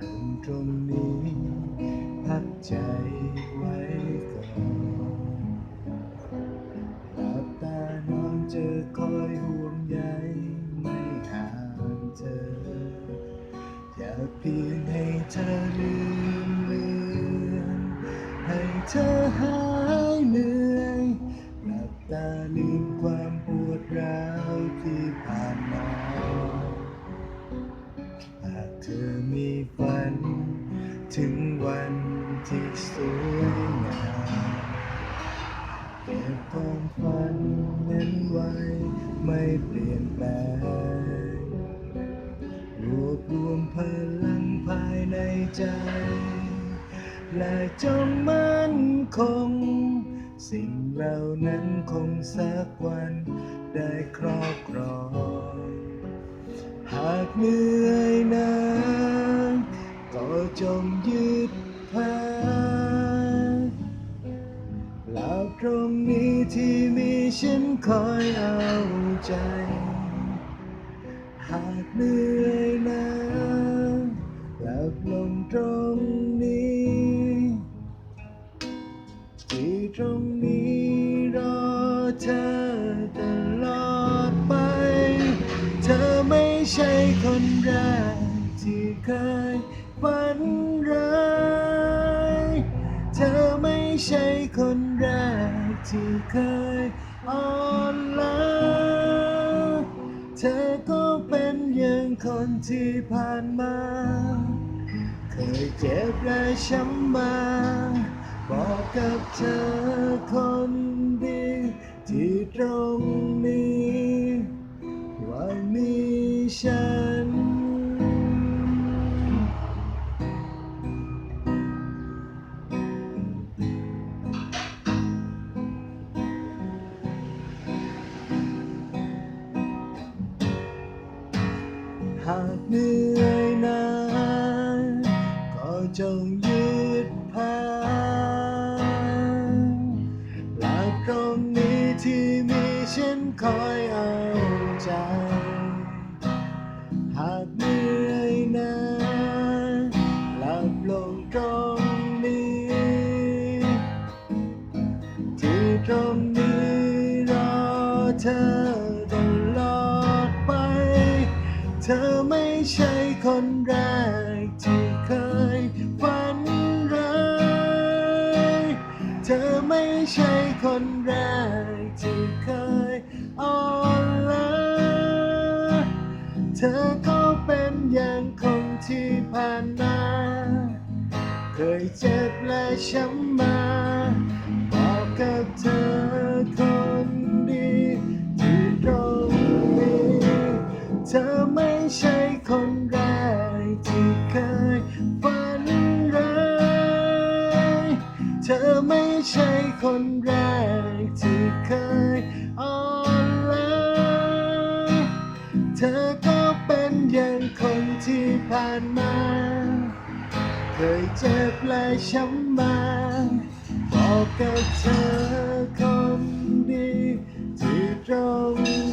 ลงตรงนี้พักใจไว้ เธอหายเหนื่อยหลับตาลืมความปวดร้าวที่ผ่านมาหากเธอมีฝัน ถึงวันที่สวยงามเก็บความฝันนั้นไว้ไม่เปลี่ยนแปลงรวบรวมพลังภายในใจ และจงมั่นคง สิ่งเหล่านั้นคงสักวันได้ครอบครอง หากเหนื่อยนานก็จงยืดพักหลับตรงนี้ที่มีฉันคอยเอาใจ หากเหนื่อยนานหลับลงตรง ที่ตรงนี้รอเธอตลอดไป เธอไม่ใช่คนแรกที่เคยฝันร้ายเธอไม่ใช่คนแรกที่เคยอ่อนล้าเธอก็เป็นอย่างคนที่ผ่านมา เคยเจ็บและช้ำมา บอกกับเธอคนดีที่ตรงนี้ ว่ามีฉัน หากเหนื่อย ที่มีฉันคอยเอาใจ หากเหนื่อยนานหลับลงตรงนี้ ที่ตรงนี้รอเธอตลอดไป เธอไม่ใช่คนแรกที่เคยฝันร้าย เธอไม่ใช่คนแรก เคยเจ็บและช้ำมาบอกกับเธอคนดีที่ตรงนี้เธอไม่ใช่คนแรกที่เคยฝันร้ายเธอไม่ใช่คนแรกที่เคยอ่อนล้าเธอก็เป็นอย่างคนที่ผ่านมา เคยเจ็บและช้ำมาบอกกับเธอคนดีที่ตรง